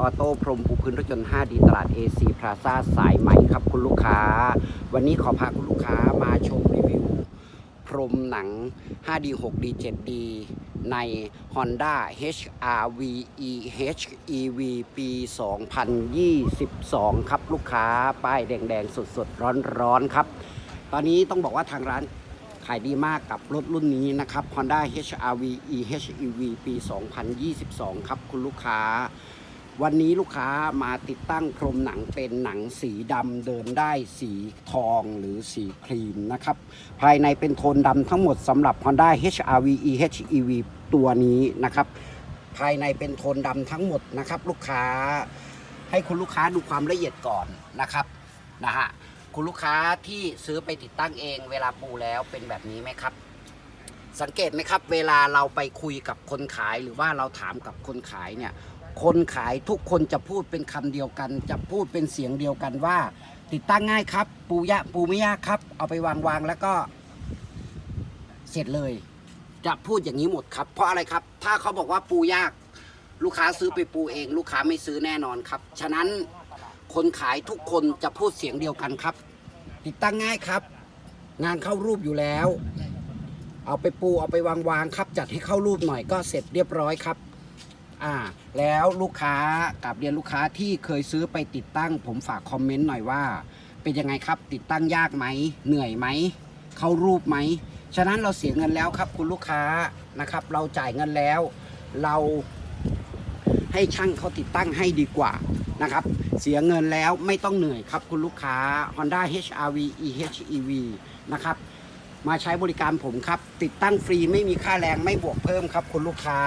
ออโต้พรมปูพื้นรถยนต์ 5D ตลาด AC Plaza สายใหม่ครับคุณลูกค้า วันนี้ขอพาคุณลูกค้ามาชมรีวิว พรมหนัง 5D 6D 7D ใน Honda HRV EHEV ปี 2022 ครับลูกค้า ป้ายแดงๆ สดๆ ร้อนๆ ครับ ตอนนี้ต้องบอกว่าทางร้านขายดีมากกับรถรุ่นนี้นะครับ Honda HRV EHEV ปี 2022 ครับคุณลูกค้า วันนี้ลูกค้ามาติดตั้งพรมหนังเป็นหนังสีดำเดินได้สีทองหรือสีครีมนะครับ ภายในเป็นโทนดำทั้งหมดสำหรับ Honda HRV EHEV ตัวนี้นะครับ ภายในเป็นโทนดำทั้งหมดนะครับ ลูกค้าให้คุณลูกค้าดูความละเอียดก่อนนะครับนะฮะคุณลูกค้าที่ซื้อไปติดตั้งเองเวลาปูแล้วเป็นแบบนี้ไหมครับ สังเกตไหมครับ เวลาเราไปคุยกับคนขายหรือว่าเราถามกับคนขายเนี่ย คนขายทุกคนจะพูดเป็นคำเดียวกัน จะพูดเป็นเสียงเดียวกันว่า ติดตั้งง่ายครับ ปูยะปูไม่ยากครับ เอาไปวางวางแล้วก็ เสร็จเลย จะพูดอย่างนี้หมดครับ เพราะอะไรครับ ถ้าเขาบอกว่าปูยาก ลูกค้าซื้อไปปูเอง ลูกค้าไม่ซื้อแน่นอนครับ ฉะนั้นคนขายทุกคนจะพูดเสียงเดียวกันครับ ติดตั้งง่ายครับ งานเข้ารูปอยู่แล้ว เอาไปปูเอาไปวางวางครับ จัดให้เข้ารูปหน่อยก็เสร็จเรียบร้อยครับ อ่าแล้วลูกค้ากับเรียนลูกค้าที่เคยซื้อไปติดตั้ง ผมฝากคอมเมนต์หน่อยว่า เป็นยังไงครับติดตั้งยากไหมเหนื่อยไหมเข้ารูปไหมฉะนั้นเราเสียเงินแล้วครับคุณลูกค้านะครับ เราจ่ายเงินแล้ว เราให้ช่างเขาติดตั้งให้ดีกว่านะครับ เสียเงินแล้วไม่ต้องเหนื่อยครับคุณลูกค้า Honda HRV EHEV นะครับมาใช้บริการผมครับ ติดตั้งฟรีไม่มีค่าแรงไม่บวกเพิ่มครับคุณลูกค้า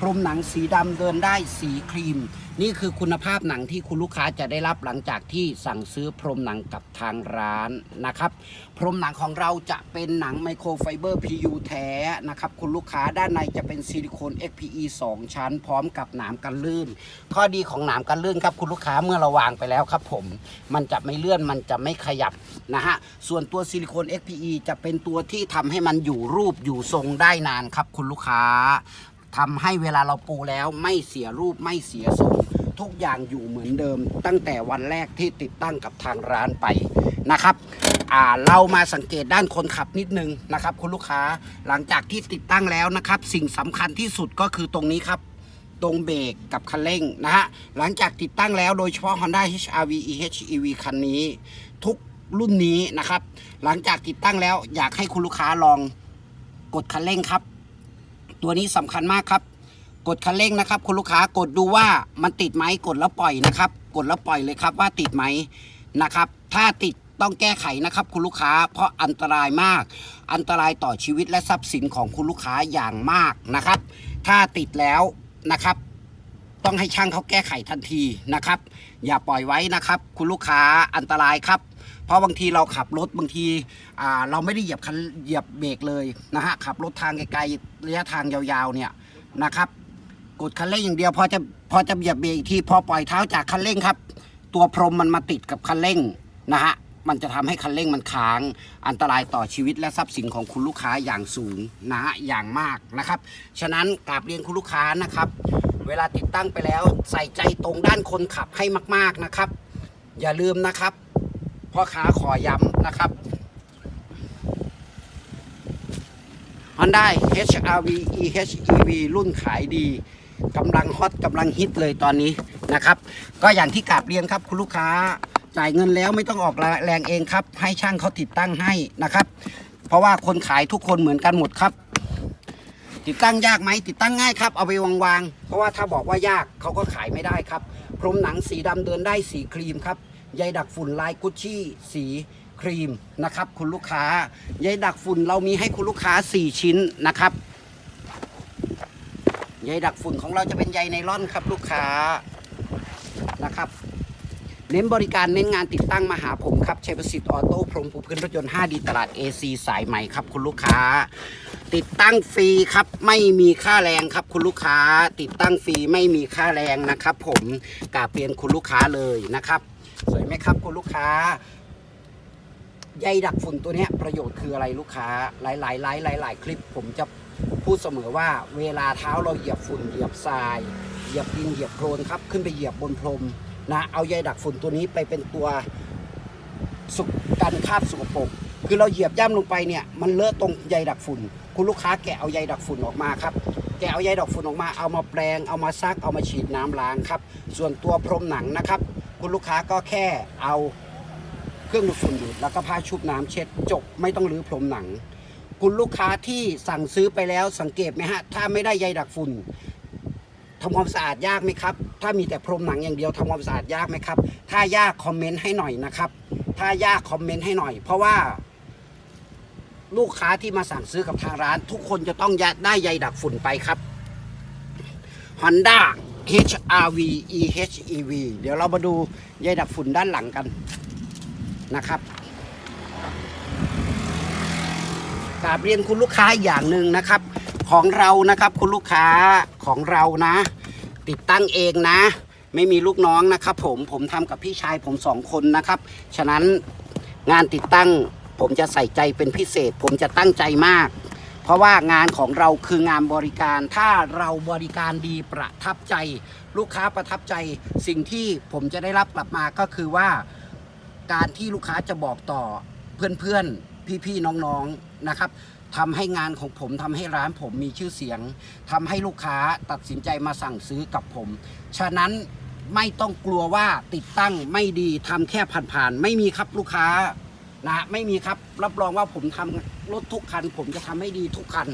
พรมหนังสีดำเดินได้สีครีม นี่คือคุณภาพหนังที่คุณลูกค้าจะได้รับหลังจากที่สั่งซื้อพรมหนังกับทางร้านนะครับ พรมหนังของเราจะเป็นหนังไมโครไฟเบอร์ PU แท้นะครับ คุณลูกค้าด้านในจะเป็นซิลิโคน XPE 2 ชั้น พร้อมกับหนามกันลื่น ข้อดีของหนามกันลื่นครับคุณลูกค้าเมื่อเราวางไปแล้วครับผม มันจะไม่เลื่อนมันจะไม่ขยับนะฮะส่วนตัวซิลิโคน XPE จะเป็นตัวที่ทำให้มันอยู่รูปอยู่ทรงได้นานครับคุณลูกค้า ทำให้เวลาเราปูแล้วไม่เสียรูปไม่เสียทรงทุกอย่างอยู่เหมือนเดิม ตั้งแต่วันแรกที่ติดตั้งกับทางร้านไปนะครับเรามาสังเกตด้านคนขับนิดนึงนะครับ คุณลูกค้าหลังจากที่ติดตั้งแล้วนะครับ สิ่งสำคัญที่สุดก็คือตรงนี้ครับตรงเบรกกับคันเร่งนะฮะหลังจากติดตั้งแล้วโดยเฉพาะ Honda HRV EHEV คันนี้ ทุกรุ่นนี้นะครับ หลังจากติดตั้งแล้วอยากให้คุณลูกค้าลองกดคันเร่งครับ ตัวนี้สำคัญมากครับ กดคันเร่งนะครับคุณลูกค้ากดดูว่ามันติดไหมกดแล้วปล่อยนะครับ กดแล้วปล่อยเลยครับว่าติดไหมนะครับ ถ้าติดต้องแก้ไขนะครับคุณลูกค้าเพราะอันตรายมาก อันตรายต่อชีวิตและทรัพย์สินของคุณลูกค้าอย่างมากนะครับ ถ้าติดแล้วนะครับ ต้องให้ช่างเขาแก้ไขทันทีนะครับ อย่าปล่อยไว้นะครับ คุณลูกค้าอันตรายครับ เพราะบางทีเราขับรถบางทีเราไม่ได้เหยียบคันเหยียบเบรกเลยนะฮะขับรถทางไกลๆระยะทางยาวๆเนี่ยนะครับกดคันเร่งอย่างเดียวพอจะพอจะเหยียบเบรกอีกทีพอปล่อยเท้าจากคันเร่งครับ ตัวพรมมันมาติดกับคันเร่งนะฮะมันจะทำให้คันเร่งมันค้าง อันตรายต่อชีวิตและทรัพย์สินของคุณลูกค้าอย่างสูงนะฮะอย่างมากนะครับ ฉะนั้นกราบเรียนคุณลูกค้านะครับ เวลาติดตั้งไปแล้วใส่ใจตรงด้านคนขับให้มาก ๆนะครับ อย่าลืมนะครับ พ่อค้าขอย้ำนะครับ Honda HRV EHEV รุ่นขายดีกำลังฮอตกำลังฮิตเลยตอนนี้นะครับ ก็อย่างที่กราบเรียนครับคุณลูกค้าจ่ายเงินแล้วไม่ต้องออกแรงเองครับ ให้ช่างเขาติดตั้งให้นะครับ เพราะว่าคนขายทุกคนเหมือนกันหมดครับ ติดตั้งยากไหมติดตั้งง่ายครับเอาไปวางๆเพราะว่าถ้าบอกว่ายากเขาก็ขายไม่ได้ครับ พรมหนังสีดำเดินได้สีครีมครับ ใยดักฝุ่นลายกุชชี่สีครีมนะครับ คุณลูกค้าใยดักฝุ่นเรามีให้คุณลูกค้า 4 ชิ้นนะครับใยดักฝุ่นของเราจะเป็นใยไนล่อนครับลูกค้านะครับเน้นบริการเน้นงานติดตั้งมาหาผมครับชัยประสิทธิ์ออโต้พรมปูพื้นรถยนต์ 5D ตลาด AC สายใหม่ครับคุณลูกค้า ติดตั้งฟรีครับไม่มีค่าแรงครับคุณลูกค้า ติดตั้งฟรีไม่มีค่าแรงนะครับ ผมกาบเรียนคุณลูกค้าเลยนะครับ สวยไหมครับคุณลูกค้าใยดักฝุ่นตัวนี้ประโยชน์คืออะไรลูกค้า หลายๆไลฟ์หลาย ๆ คลิป ผมจะพูดเสมอว่า เวลาเท้าเราเหยียบฝุ่นเหยียบทราย เหยียบดินเหยียบโคลนครับ ขึ้นไปเหยียบบนพรมนะเอาใยดักฝุ่นตัวนี้ไปเป็นตัวสุกกันคราบสกปรกคือเราเหยียบย่ำลงไปเนี่ยมันเลอะตรงใยดักฝุ่น คุณลูกค้าแกะเอาใยดักฝุ่นออกมาครับแกะเอาใยดักฝุ่นออกมาเอามาแปรงเอามาซักเอามาฉีดน้ำล้างครับ ส่วนตัวพรมหนังนะครับ คุณลูกค้าก็แค่เอาเครื่องดูดฝุ่นดูดแล้วก็ผ้าชุบน้ำเช็ดจบไม่ต้องรื้อพรมหนัง คุณลูกค้าที่สั่งซื้อไปแล้วสังเกตไหมฮะ ถ้าไม่ได้ใยดักฝุ่นทำความสะอาดยากไหมครับ ถ้ามีแต่พรมหนังอย่างเดียวทำความสะอาดยากไหมครับ ถ้ายากคอมเมนต์ให้หน่อยนะครับ ถ้ายากคอมเมนต์ให้หน่อย เพราะว่า ลูกค้าที่มาสั่งซื้อกับทางร้าน ทุกคนจะต้องได้ใยดักฝุ่นไปครับ Honda HRV EHEV เดี๋ยวเรามาดูใยดักฝุ่นด้านหลังกันนะครับ กราบเรียนคุณลูกค้าอย่างหนึ่งนะครับ ของเรานะครับคุณลูกค้าของเรานะ ติดตั้งเองนะ ไม่มีลูกน้องนะครับ ผมผมทำกับพี่ชายผมสองคนนะครับ ฉะนั้นงานติดตั้งผมจะใส่ใจเป็นพิเศษ ผมจะตั้งใจมาก เพราะว่างานของเราคืองานบริการ ถ้าเราบริการดีประทับใจ ลูกค้าประทับใจ สิ่งที่ผมจะได้รับกลับมาก็คือว่า การที่ลูกค้าจะบอกต่อเพื่อนๆ พี่ๆ น้องๆนะครับทำให้งานของผมทำให้ร้านผมมีชื่อเสียงทำให้ลูกค้าตัดสินใจมาสั่งซื้อกับผม ฉะนั้นไม่ต้องกลัวว่าติดตั้งไม่ดีทำแค่ผ่านๆ ไม่มีครับลูกค้า นะไม่มีครับรับรองว่าผมทำรถทุกคัน ผมจะทำให้ดีทุกคัน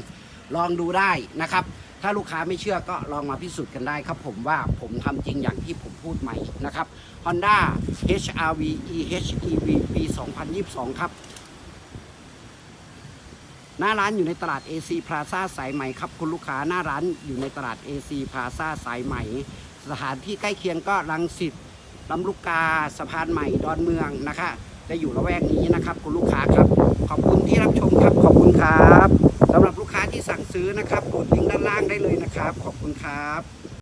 ลองดูได้นะครับ ถ้าลูกค้าไม่เชื่อก็ลองมาพิสูจน์กันได้ครับผมว่าผมทำจริงอย่างที่ผมพูดใหม่นะครับ Honda HRV EHEV ปี 2022 ครับ หน้าร้านอยู่ในตลาด AC Plaza สายไหม่ครับ คุณลูกค้าหน้าร้านอยู่ในตลาด AC Plaza สายไหม่ สถานที่ใกล้เคียงก็รังสิตลำลูกกาสะพานใหม่ดอนเมืองนะคะ จะอยู่ละแวกนี้นะครับ คุณลูกค้าครับ ขอบคุณที่รับชมครับ ขอบคุณครับสำหรับลูกค้าที่สั่งซื้อนะครับกดลิงก์ด้านล่างได้เลยนะครับ ขอบคุณครับ